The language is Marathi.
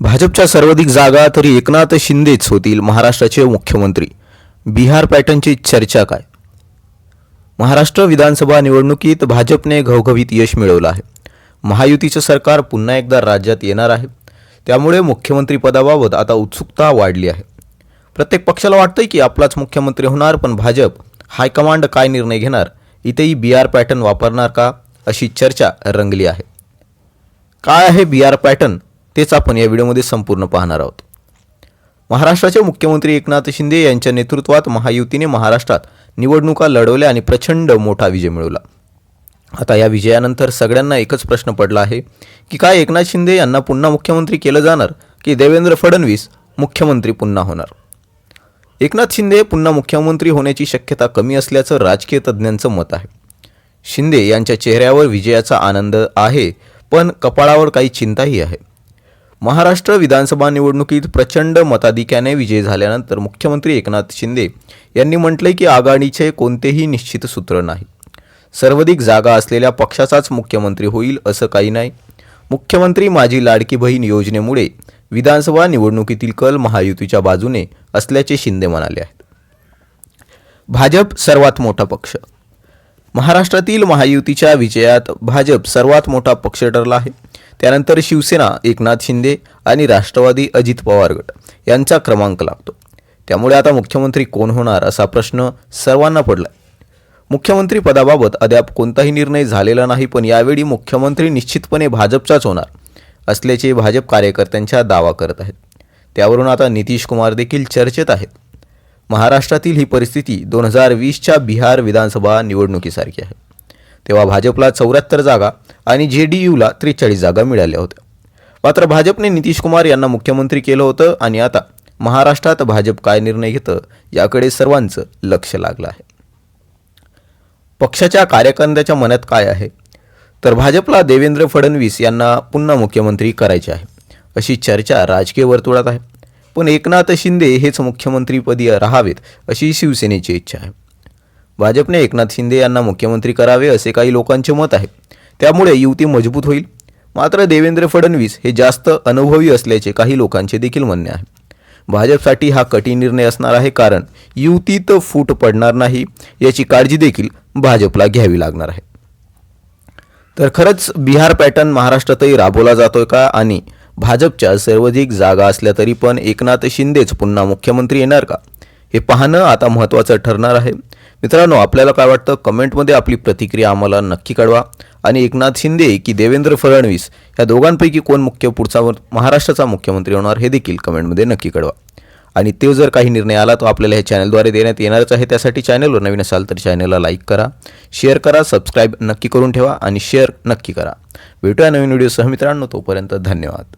भाजपच्या सर्वाधिक जागा तरी एकनाथ शिंदेच होतील महाराष्ट्राचे मुख्यमंत्री. बिहार पॅटर्नची चर्चा काय? महाराष्ट्र विधानसभा निवडणुकीत भाजपने घवघवीत यश मिळवलं आहे. महायुतीचं सरकार पुन्हा एकदा राज्यात येणार आहे. त्यामुळे मुख्यमंत्रीपदाबाबत आता उत्सुकता वाढली आहे. प्रत्येक पक्षाला वाटतंय की आपलाच मुख्यमंत्री होणार पण भाजप हायकमांड काय निर्णय घेणार? इथेही बी आर पॅटर्न वापरणार का? अशी चर्चा रंगली आहे. काय आहे बी आर पॅटर्न? तेच आपण या व्हिडिओमध्ये संपूर्ण पाहणार आहोत. महाराष्ट्राचे मुख्यमंत्री एकनाथ शिंदे यांच्या नेतृत्वात महायुतीने महाराष्ट्रात निवडणुका लढवल्या आणि प्रचंड मोठा विजय मिळवला. आता या विजयानंतर सगळ्यांना एकच प्रश्न पडला आहे की काय एकनाथ शिंदे यांना पुन्हा मुख्यमंत्री केलं जाणार की देवेंद्र फडणवीस मुख्यमंत्री पुन्हा होणार? एकनाथ शिंदे पुन्हा मुख्यमंत्री होण्याची शक्यता कमी असल्याचं राजकीय तज्ज्ञांचं मत आहे. शिंदे यांच्या चेहऱ्यावर विजयाचा आनंद आहे पण कपाळावर काही चिंताही आहे. महाराष्ट्र विधानसभा निवडणुकीत प्रचंड मताधिक्याने विजय झाल्यानंतर मुख्यमंत्री एकनाथ शिंदे यांनी म्हटले की आघाडीचे कोणतेही निश्चित सूत्र नाही. सर्वाधिक जागा असलेल्या पक्षाचाच मुख्यमंत्री होईल असं काही नाही. मुख्यमंत्री माझी लाडकी बहीण योजनेमुळे विधानसभा निवडणुकीतील कल महायुतीच्या बाजूने असल्याचे शिंदे म्हणाले आहेत. भाजप सर्वात मोठा पक्ष. महाराष्ट्रातील महायुतीच्या विजयात भाजप सर्वात मोठा पक्ष ठरला आहे. त्यानंतर शिवसेना एकनाथ शिंदे आणि राष्ट्रवादी अजित पवार गट यांचा क्रमांक लागतो. त्यामुळे आता मुख्यमंत्री कोण होणार असा प्रश्न सर्वांना पडला मुख्यमंत्री पदाबाबत अद्याप कोणताही निर्णय झालेला नाही पण यावेळी मुख्यमंत्री निश्चितपणे भाजपचाच होणार असल्याचे भाजप कार्यकर्त्यांच्या दावा करत आहेत. त्यावरून आता नितीश कुमार देखील चर्चेत आहेत. महाराष्ट्रातील ही परिस्थिती दोन हजार वीसच्या बिहार विधानसभा निवडणुकीसारखी आहे. तेव्हा भाजपला चौऱ्याहत्तर जागा आणि जे डी यूला त्रेचाळीस जागा मिळाल्या होत्या. मात्र भाजपने नितीश कुमार यांना मुख्यमंत्री केलं होतं आणि आता महाराष्ट्रात भाजप काय निर्णय घेतं याकडे सर्वांचं लक्ष लागलं आहे. पक्षाच्या कार्यकर्त्याच्या मनात काय आहे? तर भाजपला देवेंद्र फडणवीस यांना पुन्हा मुख्यमंत्री करायचे आहे अशी चर्चा राजकीय वर्तुळात आहे. पण एकनाथ शिंदे हेच मुख्यमंत्रीपदी राहावेत अशी शिवसेनेची इच्छा आहे. भाजपने एकनाथ शिंदे यांना मुख्यमंत्री करावे असे काही लोकांचे मत आहे. त्यामुळे युती मजबूत होईल. मात्र देवेंद्र फडणवीस हे जास्त अनुभवी असल्याचे काही लोकांचे देखील म्हणणे आहे. भाजपसाठी हा कठीण निर्णय असणार आहे कारण युतीत फूट पडणार नाही याची काळजी देखील भाजपला घ्यावी लागणार आहे. तर खरंच बिहार पॅटर्न महाराष्ट्रातही राबवला जातोय का आणि भाजपच्या सर्वाधिक जागा असल्या तरी पण एकनाथ शिंदेच पुन्हा मुख्यमंत्री येणार का? हे पाहणं आता महत्त्वाचं ठरणार आहे. मित्रांनो आपल्याला काय वाटतं? कमेंटमध्ये आपली प्रतिक्रिया आम्हाला नक्की कळवा. आणि एकनाथ शिंदे की देवेंद्र फडणवीस या दोघांपैकी कोण मुख्य पुढचा महाराष्ट्राचा मुख्यमंत्री होणार हे देखील कमेंटमध्ये नक्की कळवा. आणि तो जर काही निर्णय आला तो आपल्याला हे चॅनलद्वारे देण्यात येणारच आहे. त्यासाठी चॅनलवर नवीन असाल तर चॅनलला लाईक करा शेअर करा सबस्क्राईब नक्की करून ठेवा आणि शेअर नक्की करा. भेटूया नवीन व्हिडिओसह मित्रांनो तोपर्यंत धन्यवाद.